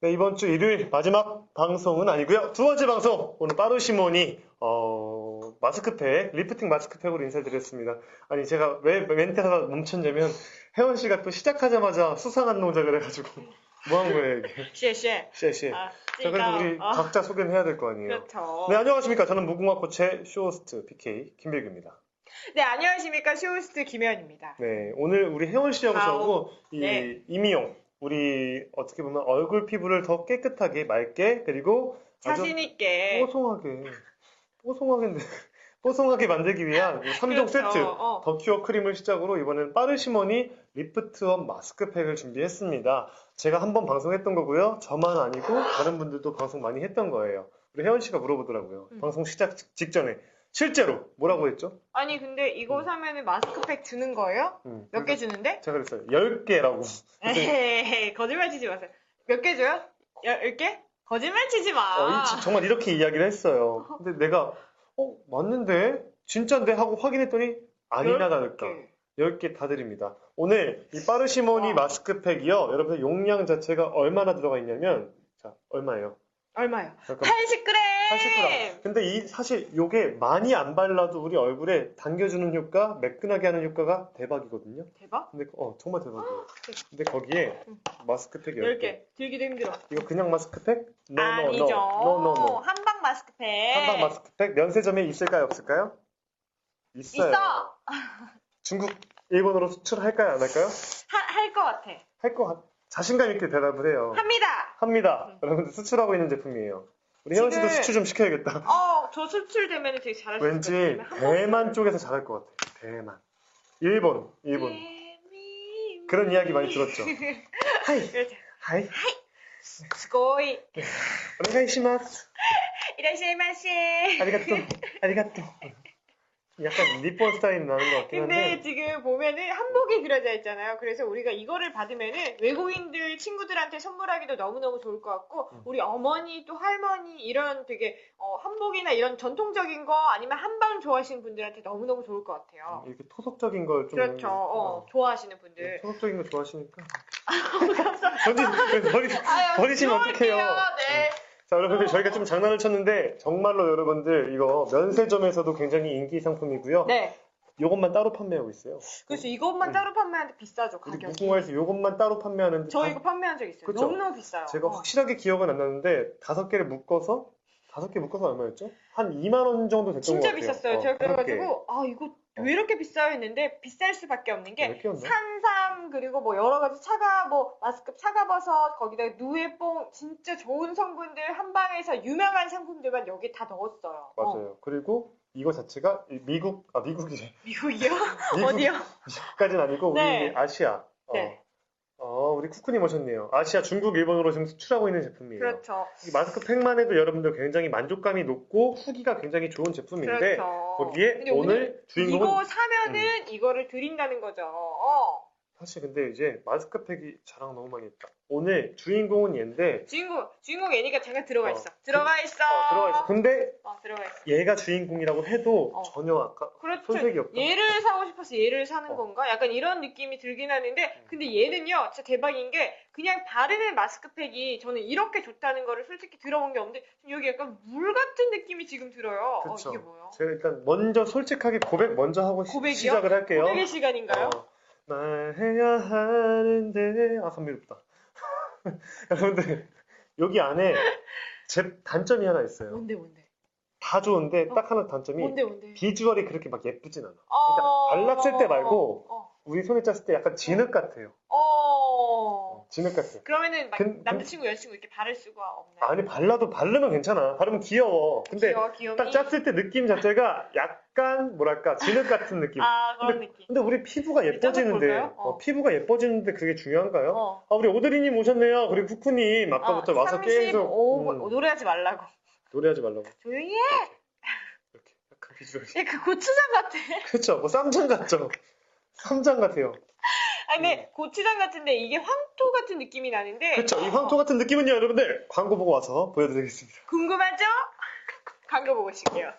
네, 이번 주 일요일 마지막 방송은 아니고요. 두 번째 방송 오늘 빠르시몬이 어, 마스크팩 리프팅 마스크팩으로 인사드렸습니다. 아니 제가 왜 멘트가 멈췄냐면 혜원 씨가 또 시작하자마자 수상한 동작을 해가지고 뭐 한 거예요 이게? 谢谢 씨씨. 아, 자 그래서 우리 어, 각자 소개는 해야 될 거 아니에요. 그렇죠. 네 안녕하십니까. 저는 무궁화 꽃의 쇼호스트 BK 김백입니다. 네, 안녕하십니까. 쇼호스트 김혜연입니다. 네 오늘 우리 혜원 씨하고 저하고 이 네. 이미용 우리 어떻게 보면 얼굴 피부를 더 깨끗하게 맑게 그리고 아주 자신 있게. 뽀송하게 뽀송하게 뽀송하게 만들기 위한 3종 그렇죠. 세트 어. 더큐어 크림을 시작으로 이번엔 빠르시머니 리프트업 마스크팩을 준비했습니다. 제가 한 번 방송했던 거고요. 저만 아니고 다른 분들도 방송 많이 했던 거예요. 우리 혜원 씨가 물어보더라고요. 음. 방송 시작 직- 직전에 실제로 뭐라고 했죠? 아니, 근데 이거 음. 사면은 마스크팩 주는 거예요? 음, 몇 개 주는데? 제가 그랬어요. 10개라고. 에헤이, 거짓말 치지 마세요. 몇 개 줘요? 열 개? 거짓말 치지 마. 어, 정말 이렇게 이야기를 했어요. 근데 내가 어 맞는데 진짜인데 하고 확인했더니 아니나 열 다를까 개. 10개 다 드립니다. 오늘 이 빠르시모니 와. 마스크팩이요. 여러분들 용량 자체가 얼마나 들어가 있냐면 자 얼마예요? 얼마요? 잠깐 80g! 80g. 근데 이 사실 요게 많이 안 발라도 우리 얼굴에 당겨주는 효과, 매끈하게 하는 효과가 대박이거든요. 대박? 근데 어 정말 대박이에요. 근데 거기에 음. 마스크팩 10개. 10개. 들기도 힘들어. 이거 그냥 마스크팩? No, 아니죠. no. No, no, no. 한방 마스크팩. 한방 마스크팩 면세점에 있을까요 없을까요? 있어요. 있어. 중국, 일본으로 수출할까요 안 할까요? 할 것 같아. 할거 같- 자신감 있게 대답을 해요. 합니다. 합니다. 음. 여러분들 수출하고 있는 제품이에요. 우리 혜원 씨도 지금- 수출 좀 시켜야겠다. 어, 저 수출되면 되게 잘할 수 있을 왠지 것 같아요. 한 번- 대만 쪽에서 잘할 것 같아. 대만. 일본, 일본. 미- 그런 이야기 많이 들었죠. 하이, 그렇죠. 하이, 스고이. 오네가이시마스. 이라시마시. 아리가또, 아리가또. 약간 니폰 스타일 나는 것 같긴 근데 한데. 지금 보면은 한복이 그려져 있잖아요. 그래서 우리가 이거를 받으면은 외국인들 친구들한테 선물하기도 너무너무 좋을 것 같고 음. 우리 어머니 또 할머니 이런 되게 어, 한복이나 이런 전통적인 거 아니면 한방 좋아하시는 분들한테 너무너무 좋을 것 같아요. 이렇게 토속적인 걸 좀. 그렇죠. 어, 좋아하시는 분들. 토속적인 거 좋아하시니까. 버리, 버리, 아유, 버리시면. 어떡해요. 네. 자, 여러분들 저희가 좀 장난을 쳤는데 정말로 여러분들 이거 면세점에서도 굉장히 인기 상품이고요. 네. 이것만 따로 판매하고 있어요. 그래서 이것만 음. 따로 판매하는데 비싸죠, 우리 가격이. 무궁화에서 이것만 따로 판매하는데 저 다- 이거 판매한 적 있어요. 그쵸? 너무너무 비싸요. 제가 어. 확실하게 기억은 안 나는데 다섯 개를 묶어서 다섯 개 묶어서 얼마였죠? 한 2만 원 정도 됐던 것 진짜 같아요. 비쌌어요. 어, 제가 다섯 개. 그래가지고 아 이거 왜 이렇게 비싸요 했는데 비쌀 수밖에 없는 게? 산삼 그리고 뭐 여러 가지 차가 뭐 마스크 차가버섯 거기다 누에뽕 진짜 좋은 성분들 한방에서 유명한 상품들만 여기 다 넣었어요. 어. 맞아요. 그리고 이거 자체가 이 미국 아 미국이래. 미국이요? 미국 어디요? 미국까지는 아니고 네. 우리 아시아. 어. 네. 어, 우리 쿠쿠님 오셨네요. 아시아, 중국, 일본으로 지금 수출하고 있는 제품이에요. 그렇죠. 이 마스크팩만 해도 여러분들 굉장히 만족감이 높고 후기가 굉장히 좋은 제품인데 그렇죠. 거기에 근데 오늘 주인공은 음. 이거 사면은 이거를 드린다는 거죠. 어. 사실 근데 이제 마스크팩이 자랑 너무 많이 했다. 오늘 주인공은 얘인데 주인공 주인공 애니까 제가 들어가 어. 있어. 들어가 있어. 어, 들어가 있어. 근데 어, 들어가 있어. 얘가 주인공이라고 해도 어. 전혀 아까 그렇죠. 손색이 없다. 얘를 사고 싶어서 얘를 사는 어. 건가? 약간 이런 느낌이 들긴 하는데, 근데 얘는요, 진짜 대박인 게, 그냥 바르는 마스크팩이 저는 이렇게 좋다는 거를 솔직히 들어본 게 없는데, 여기 약간 물 같은 느낌이 지금 들어요. 어, 이게 뭐예요? 제가 일단 먼저 솔직하게 고백 먼저 하고 시- 고백이요? 시작을 할게요. 고백의 시간인가요? 어, 말해야 하는데 아 감미롭다. 여러분들 여기 안에 제 단점이 하나 있어요. 뭔데, 뭔데? 다 좋은데 어. 딱 하나 단점이 뭔데, 뭔데? 비주얼이 그렇게 막 예쁘진 않아. 어, 그러니까 발랐을 때 말고 어, 우리 손에 짰을 때 약간 진흙 같아요. 어. 진흙 같아. 그러면은 막 근- 남자친구, 여자친구 이렇게 바를 수가 없나요? 아니 발라도 바르면 괜찮아. 바르면 귀여워. 근데 귀여워. 딱 짰을 때 느낌 자체가 약간 뭐랄까 진흙 같은 느낌. 아, 그런 느낌. 근데 우리 피부가 예뻐지는데? 어. 어, 피부가 예뻐지는데 그게 중요한가요? 어. 아 우리 오드리님 오셨네요. 그리고 쿠쿠님 아까부터 와서 35, 계속 음, 노래하지 말라고. 노래하지 말라고 조용히 해! 이렇게 약간 비주얼이 얘그 고추장 같아. 그렇죠. 뭐 쌈장 같죠. 쌈장 같아요. 아 근데 고추장 같은데 이게 황토 같은 느낌이 나는데 그렇죠. 이 황토 같은 느낌은요, 여러분들 광고 보고 와서 보여드리겠습니다. 궁금하죠? 광고 보고 오실게요.